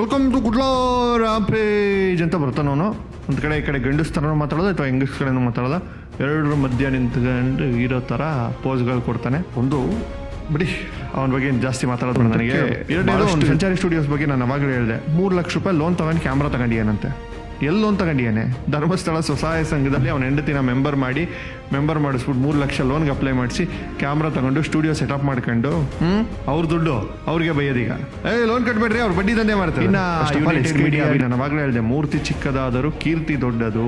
Welcome to ಗುಡ್ಲಾ rampage ಅಂತ ಬರ್ತಾನೆ ಅವನು. ಒಂದು ಕಡೆ ಈ ಕಡೆ ಗಂಡಸ್ ಥರನೂ ಮಾತಾಡೋದು ಅಥವಾ ಹೆಂಗಸ್ ಕಡೆನೂ ಮಾತಾಡೋದು. ಎರಡರ ಮಧ್ಯ ನಿಂತ್ಕೊಂಡು ಇರೋ ಥರ ಪೋಸ್ಗಳು ಕೊಡ್ತಾನೆ. ಒಂದು ಬಿಡಿ ಅವನ ಬಗ್ಗೆ ಜಾಸ್ತಿ ಮಾತಾಡೋದು ನನಗೆ. ಎರಡನೇದು ಒಂದು ಸಂಚಾರಿ ಸ್ಟುಡಿಯೋಸ್ ಬಗ್ಗೆ ನಾನು ಅವಾಗಲೇ ಹೇಳಿದೆ. ಮೂರು ಲಕ್ಷ ರೂಪಾಯಿ ಲೋನ್ ತಗೊಂಡು ಕ್ಯಾಮ್ರಾ ತಗೊಂಡಿಯಾನಂತೆ. ಎಲ್ಲಿ ಲೋನ್ ತಗೊಂಡಿಯಾನೆ ಧರ್ಮಸ್ಥಳ ಸ್ವಸಹಾಯ ಸಂಘದಲ್ಲಿ ಅವನ ಹೆಂಡತಿನ ಮೆಂಬರ್ ಮಾಡಿ ಮೆಂಬರ್ ಮಾಡಿಸ್ಬಿಟ್ಟು ಮೂರು ಲಕ್ಷ ಲೋನ್ಗೆ ಅಪ್ಲೈ ಮಾಡಿಸಿ ಕ್ಯಾಮ್ರಾ ತಗೊಂಡು ಸ್ಟುಡಿಯೋ ಸೆಟಪ್ ಮಾಡ್ಕೊಂಡು ಹ್ಮ್? ಅವ್ರ ದುಡ್ಡು? ಅವ್ರಿಗೆ ಬೈಯೋದೀಗ. ಏ ಲೋನ್ ಕಟ್ಬೇಡ್ರಿ ಅವ್ರು ಬಡ್ಡಿ ದಂಧೆ ಮಾಡ್ತಾರೆ. ಇನ್ನ ಹೇಳಿದೆ ಮೂರ್ತಿ ಚಿಕ್ಕದಾದರೂ ಕೀರ್ತಿ ದೊಡ್ಡದು.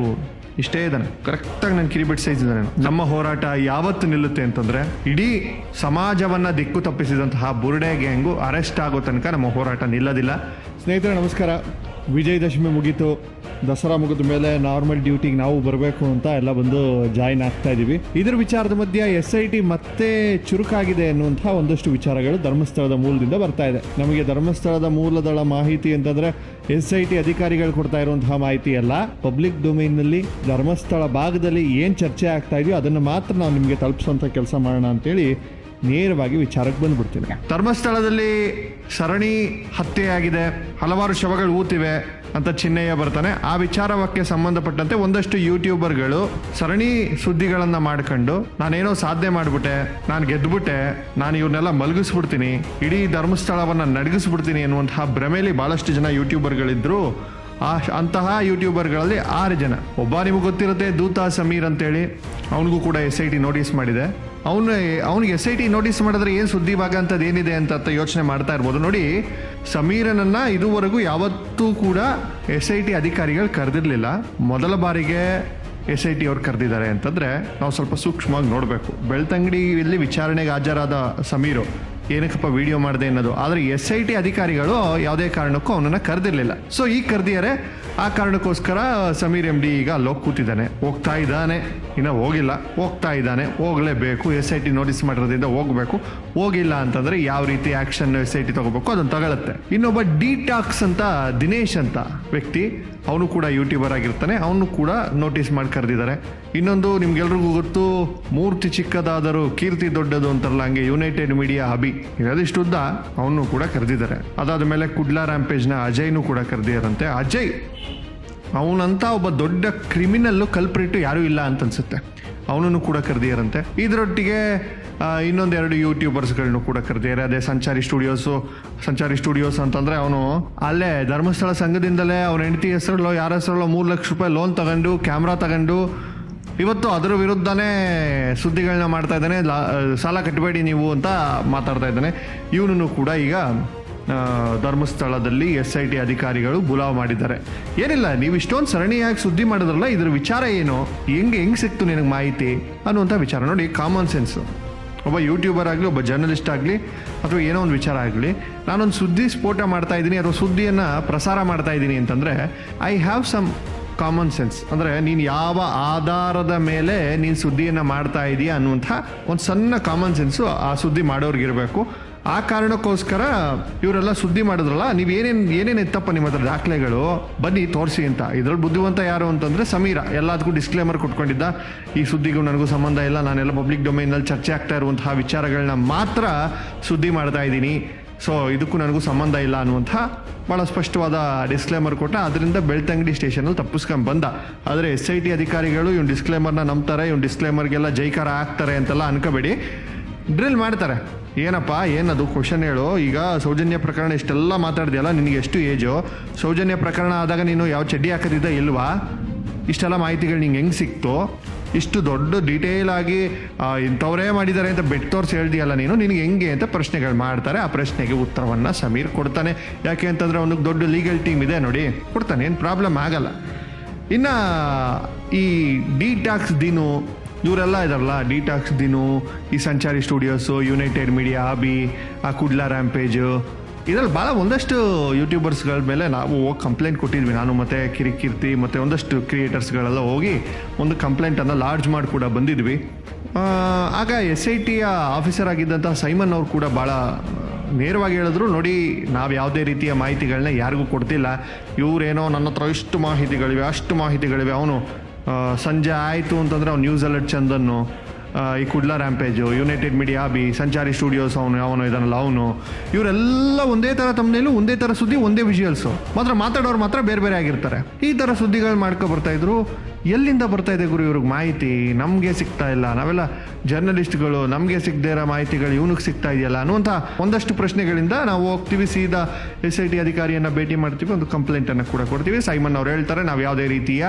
ಇಷ್ಟೇ ಇದ್ದಾನೆ. ಕರೆಕ್ಟಾಗಿ ನಾನು ಕಿರಿಬಿಟ್ ಬಿಟ್ಟು ಇದ್ದಾನೆ ನಮ್ಮ ಹೋರಾಟ ಯಾವತ್ತು ನಿಲ್ಲುತ್ತೆ ಅಂತಂದ್ರೆ ಇಡೀ ಸಮಾಜವನ್ನ ದಿಕ್ಕು ತಪ್ಪಿಸಿದಂತಹ ಬುರುಡೆ ಗ್ಯಾಂಗು ಅರೆಸ್ಟ್ ಆಗೋ ತನಕ ನಮ್ಮ ಹೋರಾಟ ನಿಲ್ಲೋದಿಲ್ಲ. ಸ್ನೇಹಿತರೆ ನಮಸ್ಕಾರ. ವಿಜಯದಶಮಿ ಮುಗೀತು. ದಸರಾ ಮುಗಿದ ಮೇಲೆ ನಾರ್ಮಲ್ ಡ್ಯೂಟಿಗೆ ನಾವು ಬರಬೇಕು ಅಂತ ಎಲ್ಲ ಬಂದು ಜಾಯಿನ್ ಆಗ್ತಾ ಇದ್ದೀವಿ ಇದ್ರ ವಿಚಾರದ ಮಧ್ಯೆ ಎಸ್ ಐ ಟಿ ಮತ್ತೆ ಚುರುಕಾಗಿದೆ ಎನ್ನುವಂತಹ ಒಂದಷ್ಟು ವಿಚಾರಗಳು ಧರ್ಮಸ್ಥಳದ ಮೂಲದಿಂದ ಬರ್ತಾ ಇದೆ. ನಮಗೆ ಧರ್ಮಸ್ಥಳದ ಮೂಲದಳ ಮಾಹಿತಿ ಅಂತಂದ್ರೆ ಎಸ್ ಐ ಟಿ ಅಧಿಕಾರಿಗಳು ಕೊಡ್ತಾ ಇರುವಂತಹ ಮಾಹಿತಿ ಅಲ್ಲ. ಪಬ್ಲಿಕ್ ಡೊಮೈನ್ನಲ್ಲಿ ಧರ್ಮಸ್ಥಳ ಭಾಗದಲ್ಲಿ ಏನು ಚರ್ಚೆ ಆಗ್ತಾ ಇದೆಯೋ ಅದನ್ನು ಮಾತ್ರ ನಾವು ನಿಮಗೆ ತಲುಪಿಸುವಂಥ ಕೆಲಸ ಮಾಡೋಣ ಅಂತೇಳಿ ನೇರವಾಗಿ ವಿಚಾರಕ್ಕೆ ಬಂದ್ಬಿಡ್ತೀನಿ. ಧರ್ಮಸ್ಥಳದಲ್ಲಿ ಸರಣಿ ಹತ್ಯೆಯಾಗಿದೆ. ಹಲವಾರು ಶವಗಳು ಊತಿವೆ ಅಂತ ಚಿನ್ನಯ್ಯ ಬರ್ತಾನೆ. ಆ ವಿಚಾರಕ್ಕೆ ಸಂಬಂಧಪಟ್ಟಂತೆ ಒಂದಷ್ಟು ಯೂಟ್ಯೂಬರ್ಗಳು ಸರಣಿ ಸುದ್ದಿಗಳನ್ನ ಮಾಡ್ಕೊಂಡು, ನಾನೇನೋ ಸಾಧನೆ ಮಾಡ್ಬಿಟ್ಟೆ, ನಾನು ಗೆದ್ಬಿಟ್ಟೆ, ನಾನು ಇವ್ರನ್ನೆಲ್ಲ ಮಲಗಿಸ್ಬಿಡ್ತೀನಿ, ಇಡೀ ಧರ್ಮಸ್ಥಳವನ್ನ ನಡಗಿಸ್ಬಿಡ್ತೀನಿ ಅನ್ನುವಂತಹ ಭ್ರಮೆಯಲ್ಲಿ ಬಹಳಷ್ಟು ಜನ ಯೂಟ್ಯೂಬರ್ಗಳಿದ್ರು. ಆ ಅಂತಹ ಯೂಟ್ಯೂಬರ್ಗಳಲ್ಲಿ ಆರು ಜನ. ಒಬ್ಬ ನಿಮಗೆ ಗೊತ್ತಿರುತ್ತೆ ದೂತ ಸಮೀರ್ ಅಂತೇಳಿ. ಅವನಿಗೂ ಕೂಡ ಎಸ್ ಐ ಟಿ ನೋಟಿಸ್ ಮಾಡಿದೆ. ಅವನು, ಅವ್ನಿಗೆ ಎಸ್ ಐ ಟಿ ನೋಟಿಸ್ ಮಾಡಿದ್ರೆ ಏನು ಸುದ್ದಿ ಭಾಗ ಅಂತದ್ದು ಏನಿದೆ ಅಂತ ಯೋಚನೆ ಮಾಡ್ತಾ ಇರ್ಬೋದು. ನೋಡಿ ಸಮೀರನನ್ನ ಇದುವರೆಗೂ ಯಾವತ್ತೂ ಕೂಡ ಎಸ್ ಐ ಟಿ ಅಧಿಕಾರಿಗಳು ಕರೆದಿರಲಿಲ್ಲ. ಮೊದಲ ಬಾರಿಗೆ ಎಸ್ ಐ ಟಿ ಅವ್ರು ಕರೆದಿದ್ದಾರೆ ಅಂತಂದ್ರೆ ನಾವು ಸ್ವಲ್ಪ ಸೂಕ್ಷ್ಮವಾಗಿ ನೋಡಬೇಕು. ಬೆಳ್ತಂಗಡಿಯಲ್ಲಿ ವಿಚಾರಣೆಗೆ ಹಾಜರಾದ ಸಮೀರು ಏನಕ್ಕಪ್ಪ ವಿಡಿಯೋ ಮಾಡಿದೆ ಅನ್ನೋದು. ಆದರೆ ಎಸ್ ಐ ಟಿ ಅಧಿಕಾರಿಗಳು ಯಾವುದೇ ಕಾರಣಕ್ಕೂ ಅವನನ್ನು ಕರೆದಿರಲಿಲ್ಲ. ಸೊ ಈಗ ಕರೆದಿದ್ದಾರೆ ಆ ಕಾರಣಕ್ಕೋಸ್ಕರ ಸಮೀರ್ ಎಂ ಡಿ ಈಗ ಅಲ್ಲೋಗಿ ಕೂತಿದ್ದಾನೆ. ಹೋಗ್ತಾ ಇದ್ದಾನೆ. ಇನ್ನು ಹೋಗಿಲ್ಲ. ಹೋಗ್ತಾ ಇದ್ದಾನೆ. ಹೋಗಲೇಬೇಕು. ಎಸ್ ಐ ಟಿ ನೋಟಿಸ್ ಮಾಡಿರೋದ್ರಿಂದ ಹೋಗಬೇಕು. ಹೋಗಿಲ್ಲ ಅಂತಂದ್ರೆ ಯಾವ ರೀತಿ ಆಕ್ಷನ್ ಎಸ್ ಐ ಟಿ ತಗೋಬೇಕು ಅದನ್ನು ತಗೊಳುತ್ತೆ. ಇನ್ನೊಬ್ಬ ಡಿಟಾಕ್ಸ್ ಅಂತ ದಿನೇಶ್ ಅಂತ ವ್ಯಕ್ತಿ, ಅವನು ಕೂಡ ಯೂಟ್ಯೂಬರ್ ಆಗಿರ್ತಾನೆ. ಅವನು ಕೂಡ ನೋಟಿಸ್ ಮಾಡಿ ಕರೆದಿದ್ದಾರೆ. ಇನ್ನೊಂದು ನಿಮ್ಗೆಲ್ರಿಗೂ ಗೊತ್ತು, ಮೂರ್ತಿ ಚಿಕ್ಕದಾದರೂ ಕೀರ್ತಿ ದೊಡ್ಡದು ಅಂತಾರಲ್ಲ, ಹಂಗೆ ಯುನೈಟೆಡ್ ಮೀಡಿಯಾ ಹಬಿ ಇರೋದಿಷ್ಟುದ್ದ ಅವನು ಕೂಡ ಕರೆದಿದ್ದಾರೆ. ಅದಾದ ಮೇಲೆ ಕುಡ್ಲಾ ರ್ಯಾಂಪೇಜ್ನ ಅಜಯ್ನು ಕೂಡ ಕರೆದಿದ್ದಾರಂತೆ. ಅಜಯ್ ಅವನಂತ ಒಬ್ಬ ದೊಡ್ಡ ಕ್ರಿಮಿನಲ್ಲು ಕಲ್ಪ್ರಿಟ್ಟು ಯಾರೂ ಇಲ್ಲ ಅಂತ ಅನ್ಸುತ್ತೆ ಅವನನ್ನು ಕೂಡ ಕರೆದಿಯಾರಂತೆ ಇದರೊಟ್ಟಿಗೆ ಇನ್ನೊಂದೆರಡು ಯೂಟ್ಯೂಬರ್ಸ್ಗಳನ್ನು ಕೂಡ ಕರೆದಿದ್ದಾರೆ. ಅದೇ ಸಂಚಾರಿ ಸ್ಟುಡಿಯೋಸು, ಸಂಚಾರಿ ಸ್ಟುಡಿಯೋಸ್ ಅಂತಂದ್ರೆ ಅವನು ಅಲ್ಲೇ ಧರ್ಮಸ್ಥಳ ಸಂಘದಿಂದಲೇ ಅವನ ಹೆಂಡತಿ ಹೆಸರಲ್ಲೋ, ಯಾರ ಹೆಸರಲ್ಲೋ ಮೂರು ಲಕ್ಷ ರೂಪಾಯಿ ಲೋನ್ ತಗೊಂಡು, ಕ್ಯಾಮ್ರಾ ತಗೊಂಡು ಇವತ್ತು ಅದರ ವಿರುದ್ಧನೇ ಸುದ್ದಿಗಳನ್ನ ಮಾಡ್ತಾ ಇದ್ದಾನೆ. ಸಾಲ ಕಟ್ಟಬೇಡಿ ನೀವು ಅಂತ ಮಾತಾಡ್ತಾ ಇದ್ದಾನೆ. ಇವನನ್ನು ಕೂಡ ಈಗ ಧರ್ಮಸ್ಥಳದಲ್ಲಿ ಎಸ್ ಐ ಟಿ ಅಧಿಕಾರಿಗಳು ಬುಲಾವ್ ಮಾಡಿದ್ದಾರೆ. ಏನಿಲ್ಲ, ನೀವು ಇಷ್ಟೊಂದು ಸರಣಿಯಾಗಿ ಸುದ್ದಿ ಮಾಡಿದ್ರಲ್ಲ, ಇದ್ರ ವಿಚಾರ ಏನು? ಹೆಂಗೆ ಹೆಂಗೆ ಸಿಕ್ತು ನಿನಗೆ ಮಾಹಿತಿ? ಅನ್ನುವಂಥ ವಿಚಾರ ನೋಡಿ ಕಾಮನ್ ಸೆನ್ಸ್ ಒಬ್ಬ ಯೂಟ್ಯೂಬರ್ ಆಗಲಿ, ಒಬ್ಬ ಜರ್ನಲಿಸ್ಟ್ ಆಗಲಿ, ಅಥವಾ ಏನೋ ಒಂದು ವಿಚಾರ ಆಗಲಿ, ನಾನೊಂದು ಸುದ್ದಿ ಸ್ಫೋಟ ಮಾಡ್ತಾ ಇದ್ದೀನಿ, ಅಥವಾ ಸುದ್ದಿಯನ್ನು ಪ್ರಸಾರ ಮಾಡ್ತಾ ಇದ್ದೀನಿ ಅಂತಂದರೆ I have some common sense ಅಂದರೆ ನೀನು ಯಾವ ಆಧಾರದ ಮೇಲೆ ನೀನು ಸುದ್ದಿಯನ್ನು ಮಾಡ್ತಾ ಇದೀಯ ಅನ್ನುವಂಥ ಒಂದು ಸಣ್ಣ ಕಾಮನ್ ಸೆನ್ಸು ಆ ಸುದ್ದಿ ಮಾಡೋರಿಗಿರಬೇಕು ಆ ಕಾರಣಕ್ಕೋಸ್ಕರ ಇವರೆಲ್ಲ ಸುದ್ದಿ ಮಾಡಿದ್ರಲ್ಲ, ನೀವು ಏನೇನು ಏನೇನು ಇತ್ತಪ್ಪ ನಿಮ್ಮ ಹತ್ರ ದಾಖಲೆಗಳು? ಬನ್ನಿ, ತೋರಿಸಿ ಅಂತ. ಇದ್ರಲ್ಲಿ ಬುದ್ಧಿವಂತ ಯಾರು ಅಂತಂದರೆ ಸಮೀರ. ಎಲ್ಲದಕ್ಕೂ ಡಿಸ್ಕ್ಲೇಮರ್ ಕೊಟ್ಕೊಂಡಿದ್ದ. ಈ ಸುದ್ದಿಗೂ ನನಗೂ ಸಂಬಂಧ ಇಲ್ಲ. ನಾನೆಲ್ಲ ಪಬ್ಲಿಕ್ ಡೊಮೈನಲ್ಲಿ ಚರ್ಚೆ ಆಗ್ತಾ ಇರುವಂತಹ ವಿಚಾರಗಳನ್ನ ಮಾತ್ರ ಸುದ್ದಿ ಮಾಡ್ತಾ ಇದ್ದೀನಿ. ಸೊ ಇದಕ್ಕೂ ನನಗೂ ಸಂಬಂಧ ಇಲ್ಲ ಅನ್ನುವಂಥ ಭಾಳ ಸ್ಪಷ್ಟವಾದ ಡಿಸ್ಕ್ಲೇಮರ್ ಕೊಟ್ಟ ಅದರಿಂದ ಬೆಳ್ತಂಗಡಿ ಸ್ಟೇಷನಲ್ಲಿ ತಪ್ಪಿಸ್ಕೊಂಡು ಬಂದ. ಆದರೆ ಎಸ್ ಐ ಟಿ ಅಧಿಕಾರಿಗಳು ಇವ್ನು ಡಿಸ್ಕ್ಲೇಮರ್ನ ನಂಬ್ತಾರೆ, ಇವ್ನು ಡಿಸ್ಕ್ಲೇಮರ್ಗೆಲ್ಲ ಜೈಕಾರ ಹಾಕ್ತಾರೆ ಅಂತೆಲ್ಲ ಅನ್ಕೋಬೇಡಿ. ಡ್ರಿಲ್ ಮಾಡ್ತಾರೆ. ಏನಪ್ಪ, ಏನದು? ಕ್ವಶನ್ ಹೇಳು. ಈಗ ಸೌಜನ್ಯ ಪ್ರಕರಣ ಇಷ್ಟೆಲ್ಲ ಮಾತಾಡಿದೆಯಲ್ಲ, ನಿನಗೆ ಎಷ್ಟು ಏಜು ಸೌಜನ್ಯ ಪ್ರಕರಣ ಆದಾಗ ನೀನು ಯಾವ ಚಡ್ಡಿ ಹಾಕೋದಿದ್ದ ಇಲ್ವಾ? ಇಷ್ಟೆಲ್ಲ ಮಾಹಿತಿಗಳು ನಿಂಗೆ ಹೆಂಗೆ ಸಿಕ್ತು? ಇಷ್ಟು ದೊಡ್ಡ ಡೀಟೇಲ್ ಆಗಿ ಇಂಥವರೇ ಮಾಡಿದ್ದಾರೆ ಅಂತ ಬೆಟ್ ತೋರಿಸಿ ಹೇಳ್ದಿಯಲ್ಲ ನೀನು? ನಿನಗೆ ಹೆಂಗೆ ಅಂತ ಪ್ರಶ್ನೆಗಳು ಮಾಡ್ತಾರೆ. ಆ ಪ್ರಶ್ನೆಗೆ ಉತ್ತರವನ್ನು ಸಮೀರ್ ಕೊಡ್ತಾನೆ. ಯಾಕೆ ಅಂತಂದ್ರೆ ಅವನಿಗೆ ದೊಡ್ಡ ಲೀಗಲ್ ಟೀಮ್ ಇದೆ ನೋಡಿ. ಕೊಡ್ತಾನೆ, ಏನು ಪ್ರಾಬ್ಲಮ್ ಆಗಲ್ಲ. ಇನ್ನು ಈ ಡಿಟಾಕ್ಸ್ ದಿನು, ಇವರೆಲ್ಲ ಇದಾರಲ್ಲ ಡಿಟಾಕ್ಸ್ ದಿನು, ಈ ಸಂಚಾರಿ ಸ್ಟುಡಿಯೋಸು ಯುನೈಟೆಡ್ ಮೀಡಿಯಾ ಬಿ ಆ ಕುಡ್ಲಾ ರ್ಯಾಂಪೇಜು ಇದರಲ್ಲಿ ಭಾಳ ಒಂದಷ್ಟು ಯೂಟ್ಯೂಬರ್ಸ್ಗಳ ಮೇಲೆ ನಾವು ಹೋಗಿ ಕಂಪ್ಲೇಂಟ್ ಕೊಟ್ಟಿದ್ವಿ. ನಾನು ಮತ್ತು ಕಿರಿಕೀರ್ತಿ ಮತ್ತು ಒಂದಷ್ಟು ಕ್ರಿಯೇಟರ್ಸ್ಗಳೆಲ್ಲ ಹೋಗಿ ಒಂದು ಕಂಪ್ಲೇಂಟನ್ನು ಲಾರ್ಜ್ ಮಾಡಿ ಕೂಡ ಬಂದಿದ್ವಿ. ಆಗ ಎಸ್ ಐ ಟಿಯ ಆಫೀಸರ್ ಆಗಿದ್ದಂಥ ಸೈಮನ್ ಅವರು ಕೂಡ ಭಾಳ ನೇರವಾಗಿ ಹೇಳಿದ್ರು, ನೋಡಿ, ನಾವು ಯಾವುದೇ ರೀತಿಯ ಮಾಹಿತಿಗಳನ್ನ ಯಾರಿಗೂ ಕೊಡ್ತಿಲ್ಲ. ಇವರೇನೋ ನನ್ನ ಹತ್ರ ಇಷ್ಟು ಮಾಹಿತಿಗಳಿವೆ, ಅಷ್ಟು ಮಾಹಿತಿಗಳಿವೆ. ಅವನು ಸಂಜೆ ಆಯಿತು ಅಂತಂದರೆ ಅವ್ನು ನ್ಯೂಸ್ ಅಲರ್ಟ್ ಚಂದನ್ನು ಈ Kudla Rampage United Media B Sanchari Studios ಅವನು ಅವನು ಇದನ್ನಲ್ಲ ಅವನು, ಇವರೆಲ್ಲ ಒಂದೇ ಥರ ತಮ್ಮನೇಲು ಒಂದೇ ಥರ ಸುದ್ದಿ, ಒಂದೇ ವಿಜುವಲ್ಸು ಮಾತ್ರ ಮಾತಾಡೋರು ಮಾತ್ರ ಬೇರೆ ಬೇರೆ ಆಗಿರ್ತಾರೆ. ಈ ಥರ ಸುದ್ದಿಗಳು ಮಾಡ್ಕೊ ಬರ್ತಾ ಇದ್ರು. ಎಲ್ಲಿಂದ ಬರ್ತಾ ಇದೆ ಗುರು ಇವ್ರಿಗೆ ಮಾಹಿತಿ? ನಮಗೆ ಸಿಗ್ತಾ ಇಲ್ಲ. ನಾವೆಲ್ಲ ಜರ್ನಲಿಸ್ಟ್ಗಳು ನಮಗೆ ಸಿಗದೇ ಇರೋ ಮಾಹಿತಿಗಳು ಇವನಿಗೆ ಸಿಗ್ತಾ ಇದೆಯಲ್ಲ ಅನ್ನುವಂಥ ಒಂದಷ್ಟು ಪ್ರಶ್ನೆಗಳಿಂದ ನಾವು ಹೋಗ್ತೀವಿ. ಸೀದಾ ಎಸ್ ಐ ಟಿ ಅಧಿಕಾರಿಯನ್ನು ಭೇಟಿ ಮಾಡ್ತೀವಿ. ಒಂದು ಕಂಪ್ಲೇಂಟನ್ನು ಕೂಡ ಕೊಡ್ತೀವಿ. ಸೈಮನ್ ಅವ್ರು ಹೇಳ್ತಾರೆ, ನಾವು ಯಾವುದೇ ರೀತಿಯ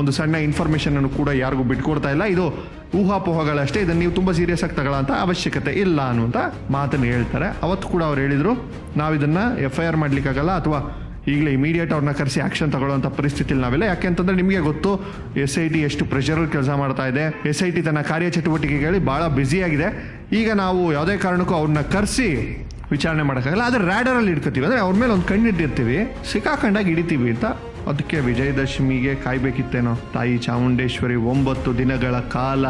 ಒಂದು ಸಣ್ಣ ಇನ್ಫಾರ್ಮೇಷನನ್ನು ಕೂಡ ಯಾರಿಗೂ ಬಿಟ್ಕೊಡ್ತಾ ಇಲ್ಲ. ಇದು ಊಹಾಪೋಹಗಳಷ್ಟೇ ಇದನ್ನು ನೀವು ತುಂಬ ಸೀರಿಯಸ್ ಆಗಿ ತಗೊಳ್ಳೋಂಥ ಅವಶ್ಯಕತೆ ಇಲ್ಲ ಅನ್ನುವಂಥ ಮಾತನ್ನು ಹೇಳ್ತಾರೆ. ಅವತ್ತು ಕೂಡ ಅವ್ರು ಹೇಳಿದರು ನಾವು ಇದನ್ನು ಎಫ್ ಐ ಆರ್ ಮಾಡಲಿಕ್ಕಾಗಲ್ಲ ಅಥವಾ ಈಗಲೇ ಇಮಿಡಿಯೇಟ್ ಅವ್ರನ್ನ ಕರೆಸಿ ಆಕ್ಷನ್ ತಗೊಳ್ಳುವಂಥ ಪರಿಸ್ಥಿತಿಲಿ ನಾವಿಲ್ಲ. ಯಾಕೆಂತಂದ್ರೆ ನಿಮಗೆ ಗೊತ್ತು ಎಸ್ ಐ ಟಿ ಎಷ್ಟು ಪ್ರೆಷರ್ ಕೆಲಸ ಮಾಡ್ತಾ ಇದೆ. ಎಸ್ ಐ ಟಿ ತನ್ನ ಕಾರ್ಯಚಟುವಟಿಕೆಗಳಲ್ಲಿ ಭಾಳ ಬ್ಯುಸಿಯಾಗಿದೆ ಈಗ ನಾವು ಯಾವುದೇ ಕಾರಣಕ್ಕೂ ಅವ್ರನ್ನ ಕರೆಸಿ ವಿಚಾರಣೆ ಮಾಡೋಕ್ಕಾಗಲ್ಲ. ಆದರೆ ರ್ಯಾಡರಲ್ಲಿ ಇಟ್ಕೋತೀವಿ. ಅಂದರೆ ಅವ್ರ ಮೇಲೆ ಒಂದು ಕಣ್ಣಿಟ್ಟಿರ್ತೀವಿ. ಸಿಕ್ಕಾಕೊಂಡಾಗಿ ಹಿಡಿತೀವಿ ಅಂತ ಅದಕ್ಕೆ ವಿಜಯದಶಮಿಗೆ ಕಾಯ್ಬೇಕಿತ್ತೇನೋ? ತಾಯಿ ಚಾಮುಂಡೇಶ್ವರಿ ಒಂಬತ್ತು ದಿನಗಳ ಕಾಲ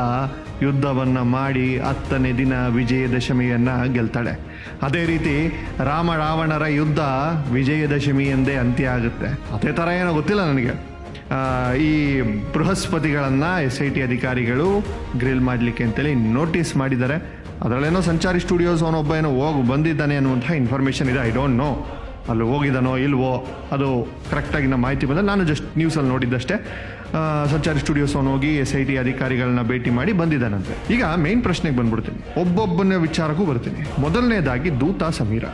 ಯುದ್ಧವನ್ನು ಮಾಡಿ ಹತ್ತನೇ ದಿನ ವಿಜಯದಶಮಿಯನ್ನು ಗೆಲ್ತಾಳೆ. ಅದೇ ರೀತಿ ರಾಮ ರಾವಣರ ಯುದ್ಧ ವಿಜಯದಶಮಿ ಎಂದೇ ಅಂತ್ಯ ಆಗುತ್ತೆ. ಅದೇ ಥರ ಏನೋ ಗೊತ್ತಿಲ್ಲ ನನಗೆ. ಈ ಬೃಹಸ್ಪತಿಗಳನ್ನು ಎಸ್ ಐ ಟಿ ಅಧಿಕಾರಿಗಳು ಗ್ರಿಲ್ ಮಾಡಲಿಕ್ಕೆ ಅಂತೇಳಿ ನೋಟಿಸ್ ಮಾಡಿದ್ದಾರೆ. ಅದರಲ್ಲೇನೋ ಸಂಚಾರಿ ಸ್ಟುಡಿಯೋಸ್ ಅವನೊಬ್ಬ ಏನೋ ಹೋಗಿ ಬಂದಿದ್ದಾನೆ ಅನ್ನುವಂಥ ಇನ್ಫಾರ್ಮೇಷನ್ ಇದೆ. ಐ ಡೋಂಟ್ ನೋ ಅಲ್ಲಿ ಹೋಗಿದ್ದಾನೋ ಇಲ್ವೋ ಅದು ಕರೆಕ್ಟಾಗಿ ನಮ್ಮ ಮಾಹಿತಿ ಬಂದ ನಾನು ಜಸ್ಟ್ ನ್ಯೂಸಲ್ಲಿ ನೋಡಿದ್ದಷ್ಟೇ. ಸಂಚಾರಿ ಸ್ಟುಡಿಯೋಸ್ ಅವನು ಹೋಗಿ ಎಸ್ ಐ ಟಿ ಅಧಿಕಾರಿಗಳನ್ನ ಭೇಟಿ ಮಾಡಿ ಬಂದಿದ್ದಾನಂತೆ. ಈಗ ಮೇನ್ ಪ್ರಶ್ನೆಗೆ ಬಂದ್ಬಿಡ್ತೀನಿ. ಒಬ್ಬೊಬ್ಬನ ವಿಚಾರಕ್ಕೂ ಬರ್ತೀನಿ. ಮೊದಲನೇದಾಗಿ ದೂತ ಸಮೀರ.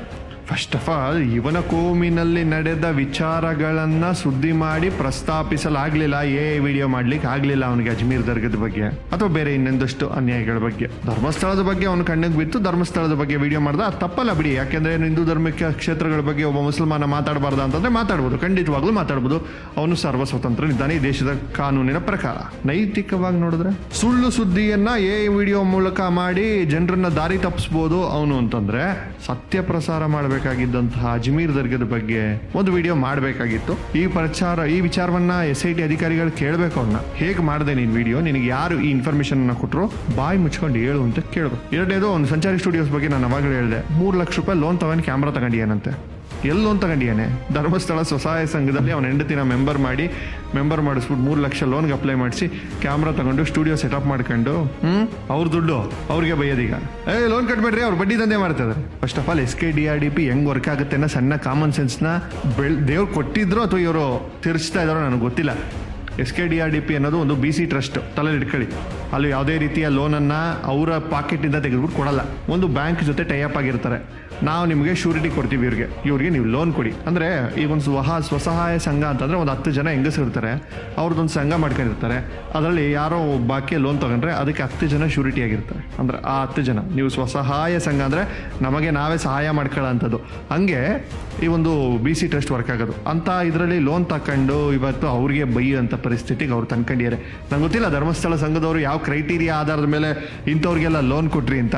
ಫಸ್ಟ್ ಆಫ್ ಆಲ್ ಇವನ ಕೋಮಿನಲ್ಲಿ ನಡೆದ ವಿಚಾರಗಳನ್ನ ಸುದ್ದಿ ಮಾಡಿ ಪ್ರಸ್ತಾಪಿಸಲಾಗ್ಲಿಲ್ಲ. ಏ ವಿಡಿಯೋ ಮಾಡ್ಲಿಕ್ಕೆ ಆಗ್ಲಿಲ್ಲ ಅವನಿಗೆ ಅಜ್ಮೀರ್ ದರ್ಗದ ಬಗ್ಗೆ. ಅಥವಾ ಬೇರೆ ಇನ್ನೊಂದಷ್ಟು ಅನ್ಯಾಯಗಳ ಬಗ್ಗೆ. ಧರ್ಮಸ್ಥಳದ ಬಗ್ಗೆ ಅವನು ಕಣ್ಣಿಗೆ ಬಿತ್ತು, ಧರ್ಮಸ್ಥಳದ ಬಗ್ಗೆ ವಿಡಿಯೋ ಮಾಡ್ದ. ತಪ್ಪಲ್ಲ ಬಿಡಿ. ಯಾಕೆಂದ್ರೆ ಹಿಂದೂ ಧರ್ಮಕ್ಕೆ ಕ್ಷೇತ್ರಗಳ ಬಗ್ಗೆ ಒಬ್ಬ ಮುಸಲ್ಮಾನ ಮಾತಾಡಬಾರ್ದ ಅಂತಂದ್ರೆ ಮಾತಾಡ್ಬೋದು. ಖಂಡಿತವಾಗ್ಲೂ ಮಾತಾಡ್ಬೋದು. ಅವನು ಸರ್ವ ಸ್ವತಂತ್ರನಿದ್ದಾನೆ ಈ ದೇಶದ ಕಾನೂನಿನ ಪ್ರಕಾರ. ನೈತಿಕವಾಗಿ ನೋಡಿದ್ರೆ ಸುಳ್ಳು ಸುದ್ದಿಯನ್ನ ಏ ವಿಡಿಯೋ ಮೂಲಕ ಮಾಡಿ ಜನರನ್ನ ದಾರಿ ತಪ್ಪಿಸ್ಬೋದು ಅವನು ಅಂತಂದ್ರೆ ಸತ್ಯ ಪ್ರಸಾರ ಮಾಡಬೇಕಾಗಿದ್ದಂತಹ ಅಜ್ಮೀರ್ ದರ್ಗದ ಬಗ್ಗೆ ಒಂದು ವಿಡಿಯೋ ಮಾಡಬೇಕಾಗಿತ್ತು. ಈ ಪ್ರಚಾರ, ಈ ವಿಚಾರವನ್ನ ಎಸ್ ಐ ಟಿ ಅಧಿಕಾರಿಗಳು ಕೇಳಬೇಕು ಅವ್ರನ್ನ. ಹೇಗೆ ಮಾಡಿದೆ ನೀನ್ ವಿಡಿಯೋ? ನಿನಗೆ ಯಾರು ಈ ಇನ್ಫಾರ್ಮೇಶನ್ ಅನ್ನ ಕೊಟ್ಟರು ಬಾಯಿ ಮುಚ್ಕೊಂಡು ಹೇಳು ಅಂತ ಕೇಳಬೇಕು ಎರಡನೇದು, ಒಂದು ಸಂಚಾರಿ ಸ್ಟುಡಿಯೋಸ್ ಬಗ್ಗೆ ನಾನು ಅವಾಗಲೇ ಹೇಳಿದೆ. ಮೂರು ಲಕ್ಷ ರೂಪಾಯಿ ಲೋನ್ ತಗೊಂಡು ಕ್ಯಾಮ್ರಾ ತಗೊಂಡಿಯಾನಂತೆ. ಎಲ್ಲಿ ಲೋನ್ ತಗೊಂಡಿಯಾನೆ ಧರ್ಮಸ್ಥಳ ಸ್ವಸಹಾಯ ಸಂಘದಲ್ಲಿ ಅವನ ಹೆಂಡತಿನ ಮೆಂಬರ್ ಮಾಡಿ ಮೆಂಬರ್ ಮಾಡಿಸ್ಬಿಟ್ಟು ಮೂರು ಲಕ್ಷ ಲೋನ್ಗೆ ಅಪ್ಲೈ ಮಾಡಿಸಿ ಕ್ಯಾಮ್ರಾ ತಗೊಂಡು ಸ್ಟುಡಿಯೋ ಸೆಟಪ್ ಮಾಡ್ಕೊಂಡು ಹ್ಞೂ ಅವ್ರ ದುಡ್ಡು, ಅವ್ರಿಗೆ ಬೈಯೋದೀಗ ಏ ಲೋನ್ ಕಟ್ಬೇಡ್ರಿ, ಅವ್ರು ಬಡ್ಡಿ ದಂಧೆ ಮಾಡ್ತಿದ್ದಾರೆ first of all S K D R D P ಹೆಂಗ್ ವರ್ಕ್ ಆಗುತ್ತೆ ಅನ್ನೋ ಸಣ್ಣ ಕಾಮನ್ ಸೆನ್ಸ್ನ ಬೆಳ್, ದೇವ್ರು ಕೊಟ್ಟಿದ್ರು ಅಥವಾ ಇವರು ತಿರ್ಸ್ತಾ ಇದ್ದಾರೋ ನನಗೆ ಗೊತ್ತಿಲ್ಲ. S K D R D P ಅನ್ನೋದು ಒಂದು ಬಿ ಸಿ ಟ್ರಸ್ಟ್ ತಲೆಯಲ್ಲಿ ಇಟ್ಕೊಳ್ಳಿ. ಅಲ್ಲಿ ಯಾವುದೇ ರೀತಿಯ ಲೋನನ್ನು ಅವರ ಪಾಕೆಟಿಂದ ತೆಗೆದುಬಿಟ್ಟು ಕೊಡಲ್ಲ. ಒಂದು ಬ್ಯಾಂಕ್ ಜೊತೆ ಟೈಅಪ್ ಆಗಿರ್ತಾರೆ. ನಾವು ನಿಮಗೆ ಶ್ಯೂರಿಟಿ ಕೊಡ್ತೀವಿ ಇವ್ರಿಗೆ. ಇವ್ರಿಗೆ ನೀವು ಲೋನ್ ಕೊಡಿ. ಅಂದರೆ ಈಗ ಒಂದು ಸ್ವಹ, ಸ್ವಸಹಾಯ ಸಂಘ ಅಂತಂದರೆ ಒಂದು ಹತ್ತು ಜನ ಹೆಂಗಸಿರ್ತಾರೆ ಅವ್ರದ್ದೊಂದು ಸಂಘ ಮಾಡ್ಕೊಂಡಿರ್ತಾರೆ. ಅದರಲ್ಲಿ ಯಾರೋ ಒಬ್ಬಾಕೆ ಲೋನ್ ತೊಗೊಂಡ್ರೆ ಅದಕ್ಕೆ ಹತ್ತು ಜನ ಶೂರಿಟಿ ಆಗಿರ್ತಾರೆ. ಅಂದರೆ ಆ ಹತ್ತು ಜನ. ನೀವು ಸ್ವಸಹಾಯ ಸಂಘ ಅಂದರೆ ನಮಗೆ ನಾವೇ ಸಹಾಯ ಮಾಡ್ಕೊಳ್ಳೋ ಹಂಗೆ ಈ ಒಂದು ಬಿ ಸಿ ಟ್ರಸ್ಟ್ ವರ್ಕ್ ಆಗೋದು. ಅಂತ ಇದರಲ್ಲಿ ಲೋನ್ ತಕೊಂಡು ಇವತ್ತು ಅವ್ರಿಗೆ ಬೈಯುವಂಥ ಪರಿಸ್ಥಿತಿಗೆ ಅವ್ರು ತಂದ್ಕೊಂಡಿದ್ದಾರೆ. ನಂಗೆ ಗೊತ್ತಿಲ್ಲ ಧರ್ಮಸ್ಥಳ ಸಂಘದವರು ಯಾವ ಕ್ರೈಟೀರಿಯಾ ಆಧಾರದ ಮೇಲೆ ಇಂಥವ್ರಿಗೆಲ್ಲ ಲೋನ್ ಕೊಟ್ರಿ ಅಂತ.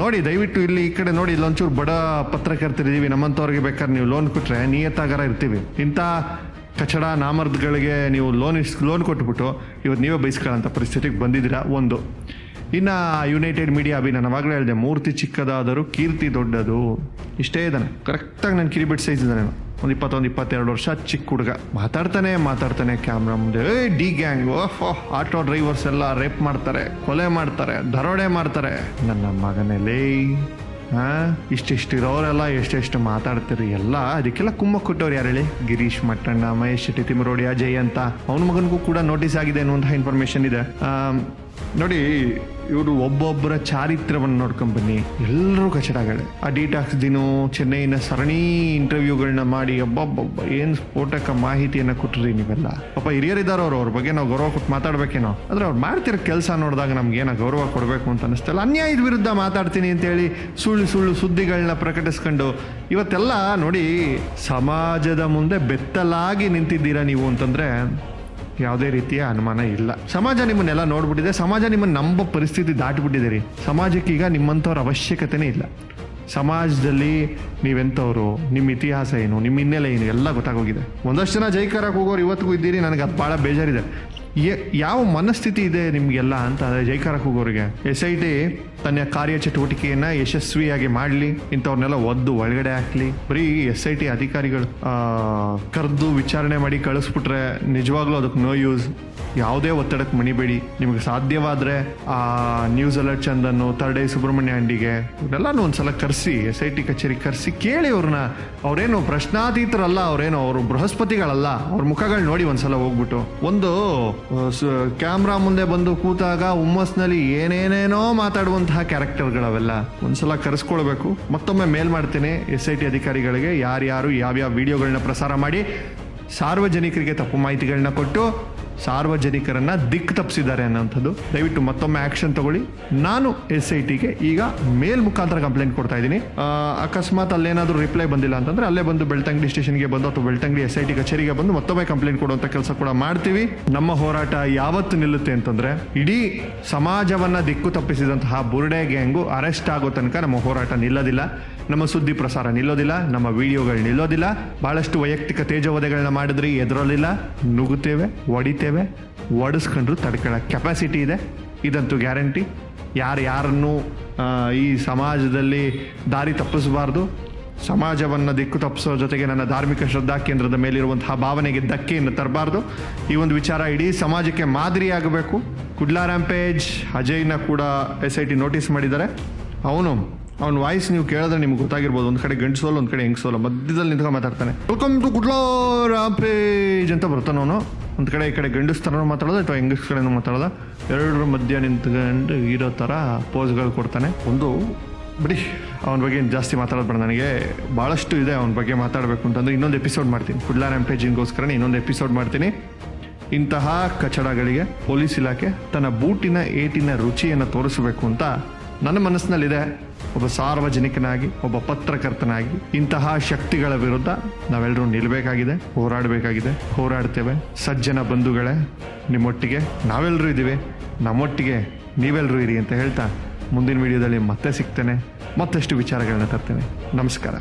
ನೋಡಿ, ದಯವಿಟ್ಟು ಇಲ್ಲಿ ಈ ಕಡೆ ನೋಡಿ, ಇಲ್ಲೊಂಚೂರು ಬಡ ಪತ್ರಕರ್ತರಿದ್ದೀವಿ. ನಮ್ಮಂಥವ್ರಿಗೆ ಬೇಕಾದ್ರೆ ನೀವು ಲೋನ್ ಕೊಟ್ಟರೆ ನಿಯತ್ತಾಗಾರ ಇರ್ತೀವಿ. ಇಂಥ ಕಚಡ ನಾಮರ್ದ್ಗಳಿಗೆ ನೀವು ಲೋನ್ ಇಸ್ ಲೋನ್ ಕೊಟ್ಬಿಟ್ಟು ಇವತ್ತು ನೀವೇ ಬಯಸ್ಕೊಳ್ಳೋಂಥ ಪರಿಸ್ಥಿತಿಗೆ ಬಂದಿದ್ದೀರಾ? ಒಂದು. ಇನ್ನು ಯುನೈಟೆಡ್ ಮೀಡಿಯಾ ಅಭಿ ನಾನು ಅವಾಗಲೇ ಹೇಳಿದೆ, ಮೂರ್ತಿ ಚಿಕ್ಕದಾದರೂ ಕೀರ್ತಿ ದೊಡ್ಡದು. ಇಷ್ಟೇ ಇದ್ದಾನೆ ಕರೆಕ್ಟಾಗಿ ನಾನು ಕಿರಿಬಿಟ್ಟು ಸೈಜ್ ಇದ್ದಾನೆ ಒಂದು ಇಪ್ಪತ್ತೊಂದು ಇಪ್ಪತ್ತೆರಡು ವರ್ಷ ಚಿಕ್ಕ ಹುಡುಗ. ಮಾತಾಡ್ತಾನೆ ಮಾತಾಡ್ತಾನೆ ಕ್ಯಾಮ್ರಾ ಮುಂದೆ. ಏ ಡಿ ಗ್ಯಾಂಗ್ ಓಹೋ ಆಟೋ ಡ್ರೈವರ್ಸ್ ಎಲ್ಲ ರೇಪ್ ಮಾಡ್ತಾರೆ, ಕೊಲೆ ಮಾಡ್ತಾರೆ, ದರೋಡೆ ಮಾಡ್ತಾರೆ. ನನ್ನ ಮಗನೇ ಹಾ? ಇಷ್ಟಿಷ್ಟಿರೋರೆಲ್ಲ ಎಷ್ಟೆಷ್ಟು ಮಾತಾಡ್ತೀರಿ? ಎಲ್ಲ ಅದಕ್ಕೆಲ್ಲ ಕುಮ್ಮ ಕೊಟ್ಟವ್ರು ಯಾರು ಹೇಳಿ ಗಿರೀಶ್ ಮಟ್ಟಣ್ಣ, ಮಹೇಶ್ ಶೆಟ್ಟಿ ತಿಮ್ಮರೋಡಿ ಅಜಯ್ ಅಂತ ಅವನ ಮಗನಿಗೂ ಕೂಡ ನೋಟಿಸ್ ಆಗಿದೆ ಅನ್ನುವಂತಹ ಇನ್ಫಾರ್ಮೇಶನ್ ಇದೆ. ನೋಡಿ, ಇವರು ಒಬ್ಬೊಬ್ಬರ ಚಾರಿತ್ರವನ್ನು ನೋಡ್ಕೊಂಡ್ ಬನ್ನಿ. ಎಲ್ಲರೂ ಕಚಡಗಳು ಆ ಡಿಟಾಕ್ಸ್ ದಿನ, ಚೆನ್ನೈನ ಸರಣಿ ಇಂಟರ್ವ್ಯೂಗಳನ್ನ ಮಾಡಿ ಒಬ್ಬೊಬ್ಬ ಏನು ಸ್ಫೋಟಕ ಮಾಹಿತಿಯನ್ನ ಕೊಟ್ಟ್ರಿ ನೀವೆಲ್ಲ. ಪಾಪ ಹಿರಿಯರಿದ್ದಾರೆ ಅವ್ರು, ಅವ್ರ ಬಗ್ಗೆ ನಾವು ಗೌರವ ಕೊಟ್ಟು ಮಾತಾಡ್ಬೇಕೇನೋ. ಆದ್ರೆ ಅವ್ರು ಮಾಡ್ತಿರೋ ಕೆಲಸ ನೋಡಿದಾಗ ನಮ್ಗೆ ಏನೋ ಗೌರವ ಕೊಡಬೇಕು ಅಂತ ಅನಿಸ್ತಲ್ಲ ಅನ್ಯಾಯದ ವಿರುದ್ಧ ಮಾತಾಡ್ತೀನಿ ಅಂತೇಳಿ ಸುಳ್ಳು ಸುಳ್ಳು ಸುದ್ದಿಗಳನ್ನ ಪ್ರಕಟಿಸ್ಕೊಂಡು, ಇವತ್ತೆಲ್ಲ ನೋಡಿ, ಸಮಾಜದ ಮುಂದೆ ಬೆತ್ತಲಾಗಿ ನಿಂತಿದ್ದೀರಾ ನೀವು ಅಂತಂದ್ರೆ ಯಾವುದೇ ರೀತಿಯ ಅನುಮಾನ ಇಲ್ಲ. ಸಮಾಜ ನಿಮ್ಮನ್ನೆಲ್ಲ ನೋಡ್ಬಿಟ್ಟಿದೆ, ಸಮಾಜ ನಿಮ್ಮನ್ನು ನಂಬ ಪರಿಸ್ಥಿತಿ ದಾಟಿಬಿಟ್ಟಿದೆ ರೀ. ಸಮಾಜಕ್ಕೆ ಈಗ ನಿಮ್ಮಂಥವ್ರ ಅವಶ್ಯಕತೆನೇ ಇಲ್ಲ. ಸಮಾಜದಲ್ಲಿ ನೀವೆಂಥವ್ರು, ನಿಮ್ಮ ಇತಿಹಾಸ ಏನು, ನಿಮ್ಮ ಹಿನ್ನೆಲೆ ಏನು, ಎಲ್ಲ ಗೊತ್ತಾಗೋಗಿದೆ. ಒಂದಷ್ಟು ಜನ ಜೈಕಾರಕ್ಕೆ ಹೋಗೋರು ಇವತ್ತಿಗೂ ಇದ್ದೀರಿ, ನನಗೆ ಅದು ಭಾಳ ಬೇಜಾರಿದೆ. ಯಾವ ಮನಸ್ಥಿತಿ ಇದೆ ನಿಮಗೆಲ್ಲ ಅಂತ ಜೈಕಾರಕ್ಕೆ ಹೋಗೋರಿಗೆ? ಎಸ್ ಐ ಟಿ ತನ್ನ ಕಾರ್ಯಚಟುವಟಿಕೆಯನ್ನ ಯಶಸ್ವಿಯಾಗಿ ಮಾಡಲಿ, ಇಂಥವ್ರನ್ನೆಲ್ಲ ಒದ್ದು ಒಳಗಡೆ ಹಾಕ್ಲಿ. ಬರೀ ಎಸ್ ಐ ಟಿ ಅಧಿಕಾರಿಗಳು ಕರೆದು ವಿಚಾರಣೆ ಮಾಡಿ ಕಳಿಸ್ಬಿಟ್ರೆ ನಿಜವಾಗ್ಲೂ ಅದಕ್ಕೆ ನೋ ಯೂಸ್ ಯಾವುದೇ ಒತ್ತಡಕ್ಕೆ ಮಣಿಬೇಡಿ. ನಿಮಗೆ ಸಾಧ್ಯವಾದ್ರೆ ಆ ನ್ಯೂಸ್ ಅಲರ್ಟ್ ಚಂದನ್ನು ತರ್ಡೆ ಸುಬ್ರಹ್ಮಣ್ಯ ಅಂಡಿಗೆ ಇವರೆಲ್ಲಾನು ಒಂದ್ಸಲ ಕರೆಸಿ, ಎಸ್ ಐ ಟಿ ಕಚೇರಿ ಕರೆಸಿ, ಕೇಳಿ ಅವ್ರನ್ನ. ಅವರೇನು ಪ್ರಶ್ನಾತೀತರಲ್ಲ, ಅವ್ರೇನು ಅವರು ಬೃಹಸ್ಪತಿಗಳಲ್ಲ, ಅವ್ರ ಮುಖಗಳು ನೋಡಿ ಒಂದ್ಸಲ ಹೋಗ್ಬಿಟ್ಟು. ಒಂದು ಕ್ಯಾಮ್ರಾ ಮುಂದೆ ಬಂದು ಕೂತಾಗ ಹುಮ್ಮಸ್ನಲ್ಲಿ ಏನೇನೇನೋ ಮಾತಾಡುವಂತಹ ಕ್ಯಾರೆಕ್ಟರ್ಗಳವೆಲ್ಲ ಒಂದ್ಸಲ ಕರೆಸ್ಕೊಳ್ಬೇಕು. ಮತ್ತೊಮ್ಮೆ ಮೇಲ್ ಮಾಡ್ತೀನಿ ಎಸ್ ಐ ಟಿ ಅಧಿಕಾರಿಗಳಿಗೆ ಯಾರ್ಯಾರು ಯಾವ್ಯಾವ ವಿಡಿಯೋಗಳನ್ನ ಪ್ರಸಾರ ಮಾಡಿ ಸಾರ್ವಜನಿಕರಿಗೆ ತಪ್ಪು ಮಾಹಿತಿಗಳನ್ನ ಕೊಟ್ಟು ಸಾರ್ವಜನಿಕರನ್ನ ದಿಕ್ಕು ತಪ್ಪಿಸಿದ್ದಾರೆ ಅನ್ನೋಂಥದ್ದು ದಯವಿಟ್ಟು ಮತ್ತೊಮ್ಮೆ ಆಕ್ಷನ್ ತಗೊಳ್ಳಿ. ನಾನು ಎಸ್ ಐ ಟಿಗೆ ಈಗ ಮೇಲ್ ಮುಖಾಂತರ ಕಂಪ್ಲೇಂಟ್ ಕೊಡ್ತಾ ಇದ್ದೀನಿ. ಅಕಸ್ಮಾತ್ ಅಲ್ಲೇನಾದರೂ ರಿಪ್ಲೈ ಬಂದಿಲ್ಲ ಅಂತಂದ್ರೆ ಅಲ್ಲೇ ಬಂದು ಬೆಳ್ತಂಗಡಿ ಸ್ಟೇಷನ್ಗೆ ಬಂದು ಅಥವಾ ಬೆಳ್ತಂಗಡಿ ಎಸ್ ಐ ಟಿ ಕಚೇರಿಗೆ ಬಂದು ಮತ್ತೊಮ್ಮೆ ಕಂಪ್ಲೇಂಟ್ ಕೊಡುವಂತ ಕೆಲಸ ಕೂಡ ಮಾಡ್ತೀವಿ. ನಮ್ಮ ಹೋರಾಟ ಯಾವತ್ತು ನಿಲ್ಲುತ್ತೆ ಅಂತಂದ್ರೆ ಇಡೀ ಸಮಾಜವನ್ನ ದಿಕ್ಕು ತಪ್ಪಿಸಿದಂತಹ ಬುರುಡೆ ಗ್ಯಾಂಗು ಅರೆಸ್ಟ್ ಆಗೋ ತನಕ ನಮ್ಮ ಹೋರಾಟ ನಿಲ್ಲೋದಿಲ್ಲ. ನಮ್ಮ ಸುದ್ದಿ ಪ್ರಸಾರ ನಿಲ್ಲೋದಿಲ್ಲ, ನಮ್ಮ ವಿಡಿಯೋಗಳು ನಿಲ್ಲೋದಿಲ್ಲ. ಬಹಳಷ್ಟು ವೈಯಕ್ತಿಕ ತೇಜವಧೆಗಳನ್ನ ಮಾಡಿದ್ರಿ, ಎದುರಲಿಲ್ಲ. ನುಗ್ಗುತ್ತೇವೆ ಒಡಿತೇವೆ ಒಡಿಸ್ಕೊಂಡ್ರು ತಡ್ಕೊಳ್ಳೋ ಕೆಪಾಸಿಟಿ ಇದೆ. ಇದಂತೂ ಗ್ಯಾರಂಟಿ. ಯಾರು ಯಾರನ್ನು ಈ ಸಮಾಜದಲ್ಲಿ ದಾರಿ ತಪ್ಪಿಸಬಾರ್ದು. ಸಮಾಜವನ್ನು ದಿಕ್ಕು ತಪ್ಪಿಸೋ ಜೊತೆಗೆ ನನ್ನ ಧಾರ್ಮಿಕ ಶ್ರದ್ಧಾ ಕೇಂದ್ರದ ಮೇಲಿರುವಂತಹ ಭಾವನೆಗೆ ಧಕ್ಕೆಯನ್ನು ತರಬಾರ್ದು. ಈ ಒಂದು ವಿಚಾರ ಇಡೀ ಸಮಾಜಕ್ಕೆ ಮಾದರಿಯಾಗಬೇಕು. ಕುಡ್ಲಾ ರ್ಯಾಂಪೇಜ್ ಅಜಯ್ನ ಕೂಡ ಎಸ್ ಐ ಟಿ ನೋಟಿಸ್ ಮಾಡಿದ್ದಾರೆ. ಅವನು ಅವ್ನ ವಾಯ್ಸ್ ನೀವು ಕೇಳಿದ್ರೆ ನಿಮ್ಗೆ ಗೊತ್ತಾಗಿರ್ಬೋದು. ಒಂದು ಕಡೆ ಗಂಡಸೋಲ್ ಒಂದು ಕಡೆ ಹೆಂಗಸೋಲ್ಲ ಮಧ್ಯದಲ್ಲಿ ನಿಂತ್ಕೊಂಡು ಮಾತಾಡ್ತಾನೆ. ವೆಲ್ಕಮ್ ಟು ರ್ಯಾಂಪೇಜ್ ಅಂತ ಬರ್ತಾನೆ ಅವನು. ಒಂದು ಕಡೆ ಈ ಕಡೆ ಗಂಡಸ್ತರನೂ ಮಾತಾಡೋದು, ಅಥವಾ ಹೆಂಗಸ್ ಕಡೆನೂ ಮಾತಾಡೋದ. ಎರಡರ ಮಧ್ಯ ನಿಂತ್ಕೊಂಡು ಇರೋ ಥರ ಪೋಸ್ಗಳು ಕೊಡ್ತಾನೆ. ಒಂದು, ಬಿಡಿ, ಅವನ ಬಗ್ಗೆ ಜಾಸ್ತಿ ಮಾತಾಡೋದು ಬೇಡ ನನಗೆ. ಭಾಳಷ್ಟು ಇದೆ ಅವನ ಬಗ್ಗೆ ಮಾತಾಡಬೇಕು ಅಂತಂದ್ರೆ ಇನ್ನೊಂದು ಎಪಿಸೋಡ್ ಮಾಡ್ತೀನಿ. ಕುಡ್ಲಾ ರ್ಯಾಂಪೇಜಿಗೋಸ್ಕರ ಇನ್ನೊಂದು ಎಪಿಸೋಡ್ ಮಾಡ್ತೀನಿ. ಇಂತಹ ಕಚಡಗಳಿಗೆ ಪೊಲೀಸ್ ಇಲಾಖೆ ತನ್ನ ಬೂಟಿನ ಏಟಿನ ರುಚಿಯನ್ನು ತೋರಿಸಬೇಕು ಅಂತ ನನ್ನ ಮನಸ್ಸಿನಲ್ಲಿದೆ ಒಬ್ಬ ಸಾರ್ವಜನಿಕನಾಗಿ, ಒಬ್ಬ ಪತ್ರಕರ್ತನಾಗಿ. ಇಂತಹ ಶಕ್ತಿಗಳ ವಿರುದ್ಧ ನಾವೆಲ್ಲರೂ ನಿಲ್ಲಬೇಕಾಗಿದೆ ಹೋರಾಡಬೇಕಾಗಿದೆ, ಹೋರಾಡ್ತೇವೆ. ಸಜ್ಜನ ಬಂಧುಗಳೇ, ನಿಮ್ಮೊಟ್ಟಿಗೆ ನಾವೆಲ್ಲರೂ ಇದ್ದೀವಿ. ನಮ್ಮೊಟ್ಟಿಗೆ ನೀವೆಲ್ಲರೂ ಇರಿ ಅಂತ ಹೇಳ್ತಾ ಮುಂದಿನ ವಿಡಿಯೋದಲ್ಲಿ ಮತ್ತೆ ಸಿಗ್ತೇನೆ. ಮತ್ತಷ್ಟು ವಿಚಾರಗಳನ್ನ ತರ್ತೇನೆ. ನಮಸ್ಕಾರ.